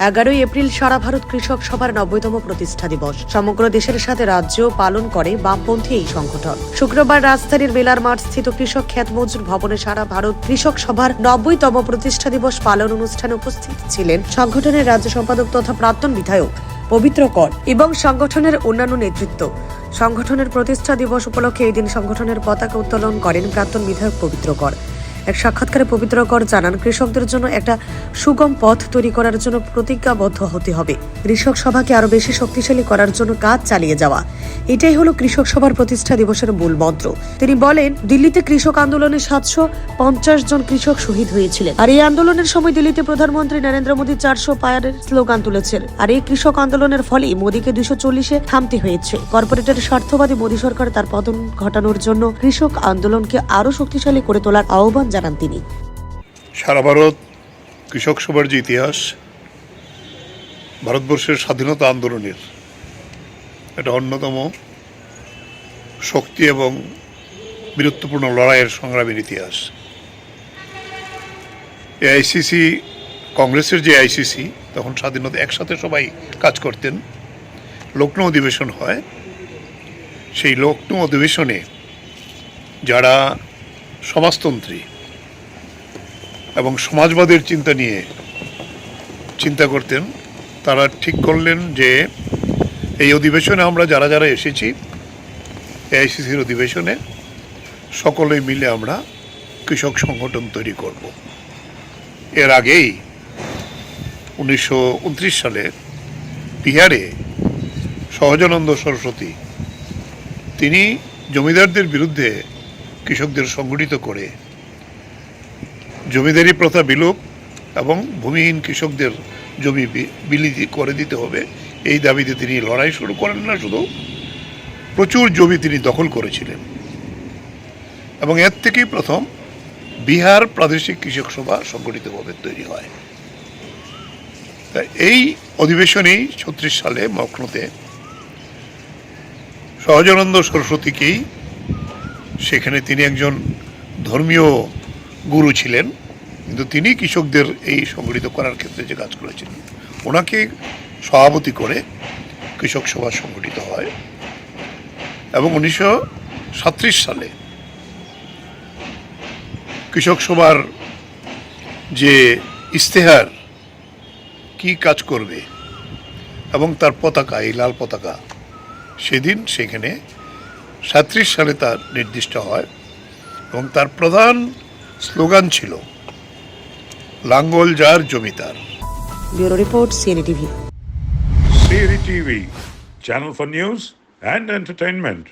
এগারোই এপ্রিল সারা ভারত কৃষক সভার নব্বইতম প্রতিষ্ঠা দিবস। সমগ্র দেশের সাথে রাজ্য পালন করে বামপন্থী এই সংগঠন। শুক্রবার রাজধানীর বেলার মাঠ স্থিত কৃষক খ্যাত মজুর ভবনে সারা ভারত কৃষক সভার নব্বইতম প্রতিষ্ঠা দিবস পালন অনুষ্ঠানে উপস্থিত ছিলেন সংগঠনের রাজ্য সম্পাদক তথা প্রাক্তন বিধায়ক পবিত্র কর এবং সংগঠনের অন্যান্য নেতৃত্ব। সংগঠনের প্রতিষ্ঠা দিবস উপলক্ষে এই দিন সংগঠনের পতাকা উত্তোলন করেন প্রাক্তন বিধায়ক পবিত্র কর। এক সাক্ষাৎকারে পবিত্র কর জানান, কৃষকদের জন্য একটা সুগম পথ তৈরি করার জন্য প্রতিজ্ঞাবদ্ধ হতে হবে। কৃষক সভাকে আরও বেশি শক্তিশালী করার জন্য কাজ চালিয়ে যাওয়া। এটাই হলো কৃষক সভার প্রতিষ্ঠা দিবসের মূল মন্ত্র। তিনি বলেন, দিল্লিতে কৃষক আন্দোলনে সাতশো পঞ্চাশ জন কৃষক শহীদ হয়েছিলেন। আর এই আন্দোলনের সময় দিল্লিতে প্রধানমন্ত্রী নরেন্দ্র মোদী চারশো পায়ারের স্লোগান তুলেছেন। আর এই কৃষক আন্দোলনের ফলে মোদীকে দুশো চল্লিশে থামতে হয়েছে। কর্পোরেটের স্বার্থবাদী মোদী সরকার তার পতন ঘটানোর জন্য কৃষক আন্দোলনকে আরও শক্তিশালী করে তোলার আহ্বান জানান তিনি। সারা ভারত কৃষক সভার যে ইতিহাস, ভারতবর্ষের স্বাধীনতা আন্দোলনের এটা অন্যতম শক্তি এবং বীরত্বপূর্ণ লড়াইয়ের সংগ্রামের ইতিহাস। এই আইসিসি কংগ্রেসের যে আইসিসি তখন স্বাধীনতা একসাথে সবাই কাজ করতেন। লক্ষ্ণৌ অধিবেশন হয়। সেই লক্ষ্ণৌ অধিবেশনে যারা সমাজতন্ত্রী এবং সমাজবাদের চিন্তা নিয়ে চিন্তা করতেন, তারা ঠিক করলেন যে এই অধিবেশনে আমরা যারা যারা এসেছি, এআইসিসির অধিবেশনে, সকলে মিলে আমরা কৃষক সংগঠন তৈরি করব। এর আগেই উনিশশো উনত্রিশ সালে বিহারে সহজানন্দ সরস্বতী, তিনি জমিদারদের বিরুদ্ধে কৃষকদের সংগঠিত করে জমিদারি প্রথা বিলোপ এবং ভূমিহীন কৃষকদের জমি বিলি করে দিতে হবে। এই দাবিতে তিনি লড়াই শুরু করেন না, শুধু প্রচুর জমি তিনি দখল করেছিলেন। এবং এর থেকেই প্রথম বিহার প্রাদেশিক কৃষক সভা সংগঠিতভাবে তৈরি হয়। এই অধিবেশনেই ছত্রিশ সালে মকনোতে সহজানন্দ সরস্বতীকেই সেখানে তিনি একজন ধর্মীয় গুরু ছিলেন, কিন্তু তিনি কৃষকদের এই সংগঠিত করার ক্ষেত্রে যে কাজ করেছিলেন ওনাকে সভাপতি করে কৃষক সভা সংগঠিত হয়। এবং উনিশশো সালে কৃষক সভার যে ইস্তেহার কি কাজ করবে এবং তার পতাকা, এই লাল পতাকা, সেদিন সেখানে সাত্রিশ সালে তার নির্দিষ্ট হয় এবং তার প্রধান স্লোগান ছিল লাঙ্গল যার জমিদার bureau channel for news and entertainment.